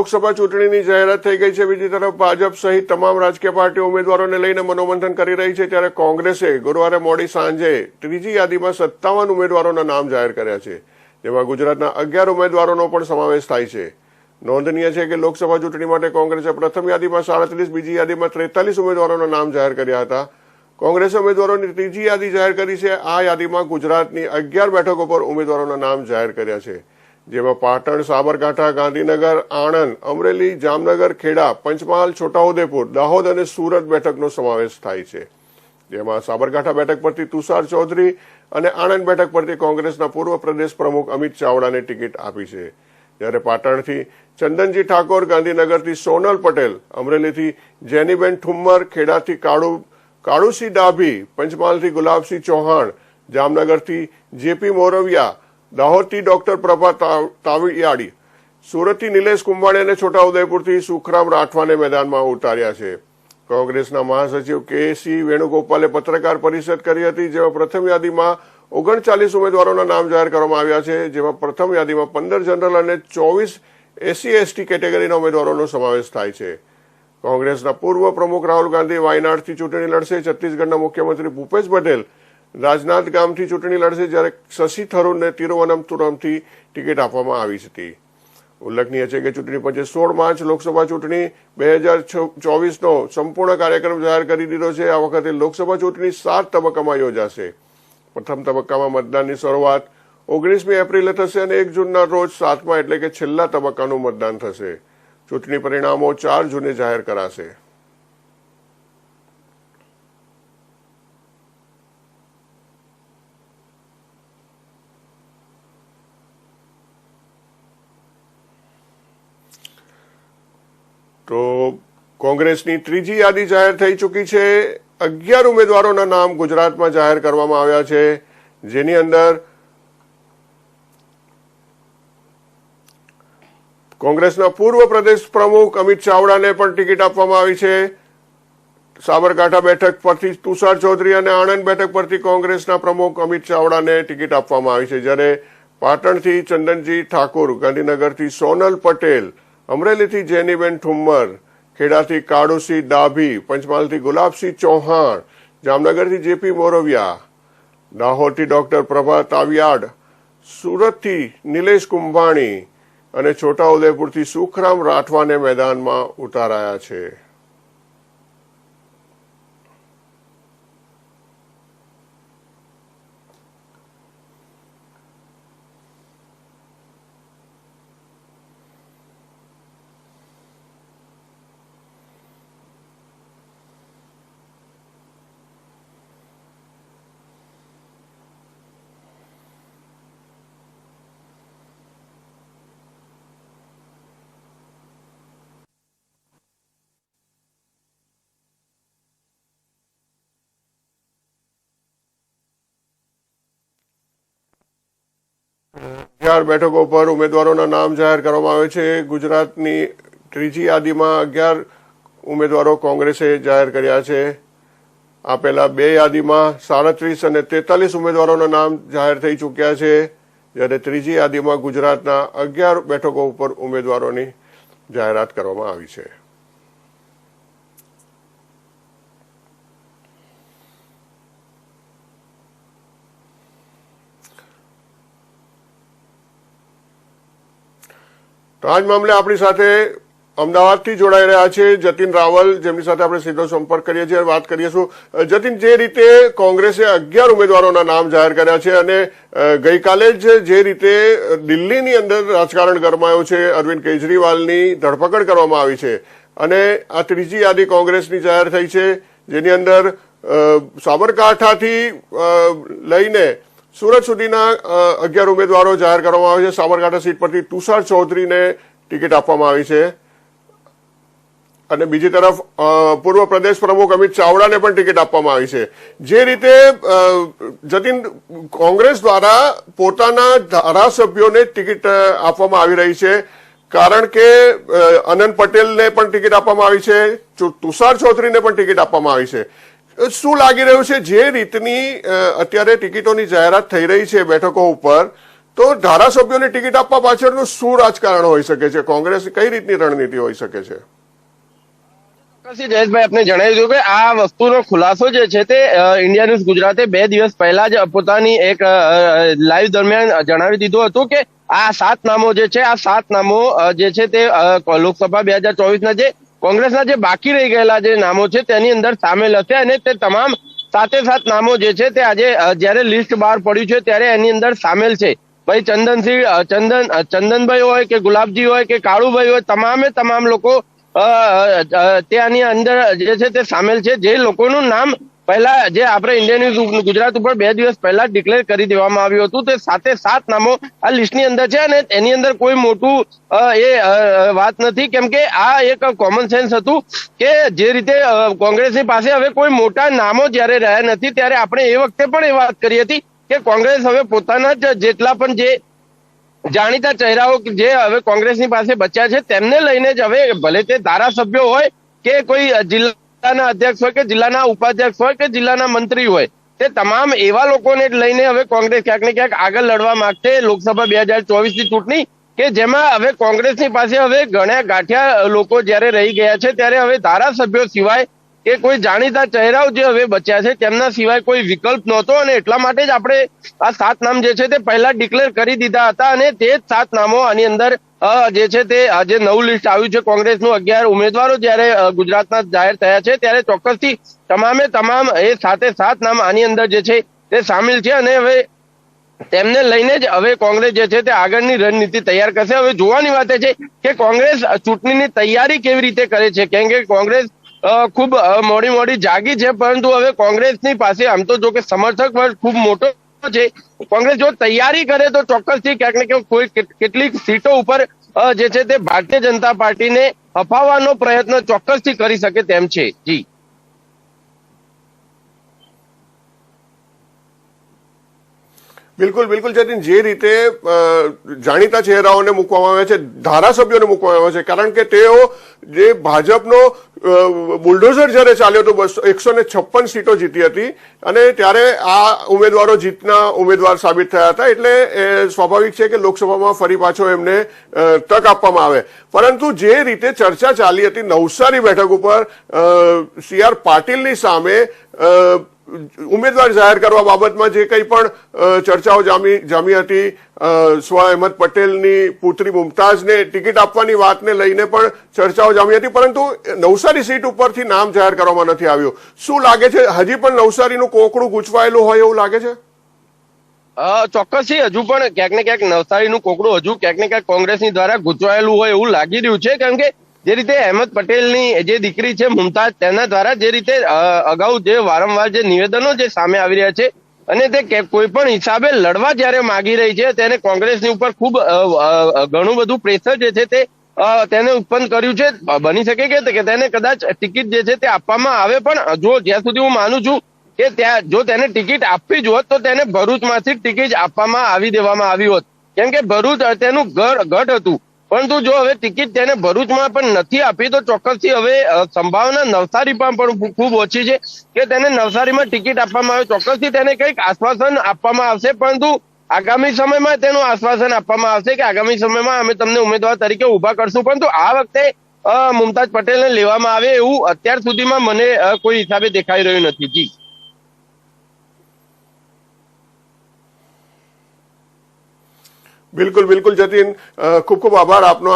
લોકસભા ચૂંટણીની જાહેરાત થઈ ગઈ છે. બીજી તરફ ભાજપ સહિત તમામ રાજકીય પાર્ટીઓ ઉમેદવારોને લઈને મનોમંથન કરી રહી છે. ત્યારે કોંગ્રેસે ગુરુવારે મોડી સાંજે ત્રીજી યાદીમાં સત્તાવન ઉમેદવારોના નામ જાહેર કર્યા છે. જેમાં ગુજરાતના અગિયાર ઉમેદવારોનો પણ સમાવેશ થાય છે. નોંધનીય છે કે લોકસભા ચૂંટણી માટે કોંગ્રેસે પ્રથમ યાદીમાં સાડત્રીસ, બીજી યાદીમાં ત્રેતાલીસ ઉમેદવારોના નામ જાહેર કર્યા હતા. કોંગ્રેસે ઉમેદવારોની ત્રીજી યાદી જાહેર કરી છે. આ યાદીમાં ગુજરાતની અગિયાર બેઠકો પર ઉમેદવારોના નામ જાહેર કર્યા છે. જેમાં પાટણ, સાબરકાંઠા, ગાંધીનગર, આણંદ, અમરેલી, જામનગર, ખેડા, પંચમહાલ, છોટાઉદેપુર, દાહોદ અને સુરત બેઠકનો સમાવેશ થાય છે. જેમાં સાબરકાંઠા બેઠક પરથી તુષાર ચૌધરી અને આણંદ બેઠક પરથી કોંગ્રેસના પૂર્વ પ્રદેશ પ્રમુખ અમિત ચાવડાને ટિકિટ આપી છે. જ્યારે પાટણથી ચંદનજી ઠાકોર, ગાંધીનગરથી સોનલ પટેલ, અમરેલીથી જેનીબેન ઠુમ્મર, ખેડાથી કાળુ, કાળુસિંહ ડાભી, પંચમહાલથી ગુલાબસિંહ ચૌહાણ, જામનગરથી જેપી મોરવિયા દાહોદથી ડોક્ટર પ્રભા તાવીયાડી સુરતથી નિલેશ કુંભાણી અને છોટાઉદેપુરથી સુખરામ રાઠવાને મેદાનમાં ઉતાર્યા છે. કોંગ્રેસના મહાસચિવ કે સી વેણુગોપાલે પત્રકાર પરિષદ કરી હતી, જેમાં પ્રથમ યાદીમાં ઓગણચાલીસ ઉમેદવારોના નામ જાહેર કરવામાં આવ્યા છે, જેમાં પ્રથમ યાદીમાં પંદર જનરલ અને ચોવીસ એસસી એસટી કેટેગરીના ઉમેદવારોનો સમાવેશ થાય છે. કોંગ્રેસના પૂર્વ પ્રમુખ રાહુલ ગાંધી વાયનાડથી ચૂંટણી લડશે. છત્તીસગઢના મુખ્યમંત્રી ભૂપેશ પટેલ રાજનાથ ગામથી ચૂંટણી લડશે જ્યારે શશી થરૂરને તિરુવનંતપુરમથી ટિકિટ આપવામાં આવી હતી. ઉલ્લેખનીય છે કે ચૂંટણી પંચે સોળ માર્ચ લોકસભા ચૂંટણી બે હજાર ચોવીસનો સંપૂર્ણ કાર્યક્રમ જાહેર કરી દીધો છે. આ વખતે લોકસભા ચૂંટણી સાત તબક્કામાં યોજાશે. પ્રથમ તબક્કામાં મતદાનની શરૂઆત ઓગણીસમી એપ્રિલે થશે અને એક જૂનના રોજ સાતમા એટલે કે છેલ્લા તબક્કાનું મતદાન થશે. ચૂંટણી પરિણામો ચાર જૂને જાહેર કરાશે. તો કોંગ્રેસની ત્રીજી યાદી જાહેર થઈ ચૂકી છે. અગિયાર ઉમેદવારોના નામ ગુજરાતમાં જાહેર કરવામાં આવ્યા છે. જેની અંદર કોંગ્રેસના પૂર્વ પ્રદેશ પ્રમુખ અમિત ચાવડાને પણ ટિકિટ આપવામાં આવી છે. સાબરકાંઠા બેઠક પરથી તુષાર ચૌધરી અને આણંદ બેઠક પરથી કોંગ્રેસના પ્રમુખ અમિત ચાવડાને ટિકિટ આપવામાં આવી છે. જ્યારે પાટણથી ચંદનજી ઠાકોર, ગાંધીનગરથી સોનલ પટેલ અમરેલીથી જેનીબેન ઠુમ્મર, ખેડાથી કાળુસિંહ ડાભી, પંચમહાલથી ગુલાબસિંહ ચૌહાણ, જામનગરથી જેપી મોરવિયા દાહોદથી ડોક્ટર પ્રભા તાવિયાડ, સુરતથી નિલેશ કુંભાણી અને છોટાઉદેપુરથી સુખરામ રાઠવાને મેદાનમાં ઉતારાયા છે. અગિયાર બેઠકો પર ઉમેદવારોના નામ જાહેર કરવામાં આવે છે. ગુજરાતની ત્રીજી યાદીમાં અગિયાર ઉમેદવારો કોંગ્રેસે જાહેર કર્યા છે. આ પહેલા બે યાદીમાં સાડત્રીસ અને તેતાલીસ ઉમેદવારોના નામ જાહેર થઈ ચૂક્યા છે. જ્યારે ત્રીજી યાદીમાં ગુજરાતના અગિયાર બેઠકો ઉપર ઉમેદવારોની જાહેરાત કરવામાં આવી છે. તો આજ મામલે આપણી સાથે અમદાવાદથી જોડાઈ રહ્યા છે જતીન રાવલ, જેમની સાથે આપણે સીધો સંપર્ક કરીએ છીએ, વાત કરીશું છું. જતીન, જે રીતે કોંગ્રેસે અગિયાર ઉમેદવારોના નામ જાહેર કર્યા છે અને ગઈકાલે જ જે રીતે દિલ્હીની અંદર રાજકારણ ગરમાયું છે, અરવિંદ કેજરીવાલની ધરપકડ કરવામાં આવી છે અને આ ત્રીજી યાદી કોંગ્રેસની જાહેર થઈ છે, જેની અંદર સાબરકાંઠાથી લઈને સુરત સુધીના અગિયાર ઉમેદવારો જાહેર કરવામાં આવે છે. સાબરકાંઠા સીટ પરથી તુષાર ચૌધરીને ટિકિટ આપવામાં આવી છે. અને બીજી તરફ પૂર્વ પ્રદેશ પ્રમુખ અમિત ચાવડાને પણ ટિકિટ આપવામાં આવી છે. જે રીતે જતીન કોંગ્રેસ દ્વારા પોતાના ધારાસભ્યોને ટિકિટ આપવામાં આવી રહી છે. કારણ કે અનંત પટેલને પણ ટિકિટ આપવામાં આવી છે. તુષાર ચૌધરીને પણ ટિકિટ આપવામાં આવી છે. શું લાગી રહ્યું છે? જે રીતની અત્યારે ટિકિટોની જાહેરાત થઈ રહી છે બેઠકો ઉપર, તો ધારાસભ્યોને ટિકિટ આપવા પાછળનું શું રાજકારણ હોઈ શકે છે? કોંગ્રેસ કઈ રીતની રણનીતિ હોઈ શકે છે? જયેશભાઈ, આપને જણાવી દઉં કે આ વસ્તુનો ખુલાસો જે છે તે ઇન્ડિયા ન્યૂઝ ગુજરાતે બે દિવસ પહેલા જ પોતાની એક લાઈવ દરમિયાન જણાવી દીધું હતું કે આ સાત નામો જે છે, આ સાત નામો જે છે તે લોકસભા બે હજાર ચોવીસના જે કોંગ્રેસના જે બાકી રહી ગયેલા જે નામો છે તેની અંદર સામેલ હશે અને તે તમામ સાતે સાત નામો જે છે તે આજે જ્યારે લિસ્ટ બહાર પડ્યું છે ત્યારે એની અંદર સામેલ છે. ભાઈ ચંદનસિંહ ચંદન ચંદનભાઈ હોય કે ગુલાબજી હોય કે કાળુભાઈ હોય, તમામે તમામ લોકો ત્યાંની અંદર જે છે તે સામેલ છે. જે લોકોનું નામ પહેલા જે આપણે ઇન્ડિયન ન્યૂઝ ગુજરાત ઉપર બે દિવસ પહેલા ડિક્લેર કરી દેવામાં આવ્યું હતું, તે સાથે સાત નામો આ લિસ્ટની અંદર છે અને એની અંદર કોઈ મોટું એ વાત નથી. કેમ કે આ એક કોમન સેન્સ હતું કે જે રીતે કોંગ્રેસની પાસે હવે કોઈ મોટા નામો જ્યારે રહ્યા નથી, ત્યારે આપણે એ વખતે પણ એ વાત કરી હતી કે કોંગ્રેસ હવે પોતાના જ જેટલા પણ જે જાણીતા ચહેરાઓ જે હવે કોંગ્રેસની પાસે બચ્યા છે, તેમને લઈને જ હવે ભલે તે ધારાસભ્યો હોય કે કોઈ જિલ્લાના અધ્યક્ષ હોય કે જિલ્લાના ઉપાધ્યક્ષ હોય કે જિલ્લાના મંત્રી હોય, તે તમામ એવા લોકોને લઈને હવે કોંગ્રેસ ક્યાંક ને ક્યાંક આગળ લડવા માંગશે. લોકસભા બે હજાર ચોવીસની ચૂંટણી કે જેમાં હવે કોંગ્રેસની પાસે હવે ઘણા ગાંઠિયા લોકો જ્યારે રહી ગયા છે, ત્યારે હવે ધારાસભ્યો સિવાય કે કોઈ જાણીતા ચહેરાઓ જે હવે બચ્યા છે, તેમના સિવાય કોઈ વિકલ્પ નહોતો અને એટલા માટે જ આપણે આ સાત નામ જે છે તે પહેલા ડિક્લેર કરી દીધા હતા અને તે જ સાત નામો આની અંદર જે છે તે આજે નવું લિસ્ટ આવ્યું છે. કોંગ્રેસનું અગિયાર ઉમેદવારો જ્યારે ગુજરાતના જાહેર થયા છે ત્યારે ચોક્કસથી તમામે તમામ એ સાતે સાત નામ આની અંદર જે છે તે સામેલ છે અને હવે તેમને લઈને જ હવે કોંગ્રેસ જે છે તે આગળની રણનીતિ તૈયાર કરશે. હવે જોવાની વાત છે કે કોંગ્રેસ ચૂંટણીની તૈયારી કેવી રીતે કરે છે? કેમ કે કોંગ્રેસ ખૂબ મોડી મોડી જાગી છે, પરંતુ હવે કોંગ્રેસની પાસે આમ તો જો કે સમર્થક વર્ગ ખૂબ મોટો છે. કોંગ્રેસ જો તૈયારી કરે તો ચોક્કસથી ક્યાંક ને ક્યાંક કોઈ કેટલીક સીટો ઉપર જે છે તે ભારતીય જનતા પાર્ટીને અપાવવાનો પ્રયત્ન ચોક્કસથી કરી શકે તેમ છે. જી. બિલકુલ બિલકુલ જતીન જે રીતે જાણીતા ચહેરાઓને મૂકવામાં આવે છે, ધારાસભ્યોને મૂકવામાં આવે છે, કારણ કે તેઓ જે ભાજપનો બુલડોઝર જ્યારે ચાલ્યો હતો બસો, એકસો ને છપ્પન સીટો જીતી હતી અને ત્યારે આ ઉમેદવારો જીતના ઉમેદવાર સાબિત થયા હતા. એટલે સ્વાભાવિક છે કે લોકસભામાં ફરી પાછો એમને તક આપવામાં આવે. પરંતુ જે રીતે ચર્ચા ચાલી હતી નવસારી બેઠક ઉપર સી આર પાટીલની સામે ઉમેદવાર જાહેર કરવા બાબતમાં જે કંઈ પણ ચર્ચાઓ જામી જામી હતી સ્વ અહેમદ પટેલની પુત્રી મુમતાઝને ટિકિટ આપવાની વાતને લઈને પણ ચર્ચાઓ જામી હતી, પરંતુ નવસારી સીટ ઉપરથી નામ જાહેર કરવામાં નથી આવ્યું. શું લાગે છે, હજી પણ નવસારીનું કોકડું ગૂંચવાયેલું હોય એવું લાગે છે? ચોક્કસ છે, હજુ પણ ક્યાંક ને ક્યાંક નવસારીનું કોકડું હજુ ક્યાંક ને ક્યાંક કોંગ્રેસની દ્વારા ગૂંચવાયેલું હોય એવું લાગી રહ્યું છે, કારણ કે જે રીતે અહેમદ પટેલની જે દીકરી છે મુમતાઝ, તેના દ્વારા જે રીતે અગાઉ જે વારંવાર જે નિવેદનો જે સામે આવી રહ્યા છે અને તે કોઈ પણ હિસાબે લડવા જ્યારે માગી રહી છે, તેને કોંગ્રેસની ઉપર ખૂબ ઘણું બધું પ્રેશર જે છે તે તેને ઉત્પન્ન કર્યું છે. બની શકે કે તેને કદાચ ટિકિટ જે છે તે આપવામાં આવે, પણ જો જ્યાં સુધી હું માનું છું કે ત્યાં, જો તેને ટિકિટ આપવી જ હોત, તો તેને ભરૂચમાંથી ટિકિટ આપવામાં આવી દેવામાં આવી હોત. કેમ કે ભરૂચ તેનું ઘર, ગઢ હતું. પરંતુ જો હવે ટિકિટ તેને ભરૂચમાં પણ નથી આપી, તો ચોક્કસથી હવે સંભાવના નવસારીમાં પણ ખૂબ- ઓછી છે કે તેને નવસારીમાં ટિકિટ આપવામાં આવે. ચોક્કસથી તેને કંઈક આશ્વાસન આપવામાં આવશે, પરંતુ આગામી સમયમાં તેનું આશ્વાસન આપવામાં આવશે કે આગામી સમયમાં અમે તમને ઉમેદવાર તરીકે ઊભા કરશું. પરંતુ આ વખતે મુમતાજ પટેલને લેવામાં આવે એવું અત્યાર સુધીમાં મને કોઈ હિસાબે દેખાઈ રહ્યું નથી. જી. બિલકુલ બિલકુલ જતીન ખૂબ ખૂબ આભાર આપનો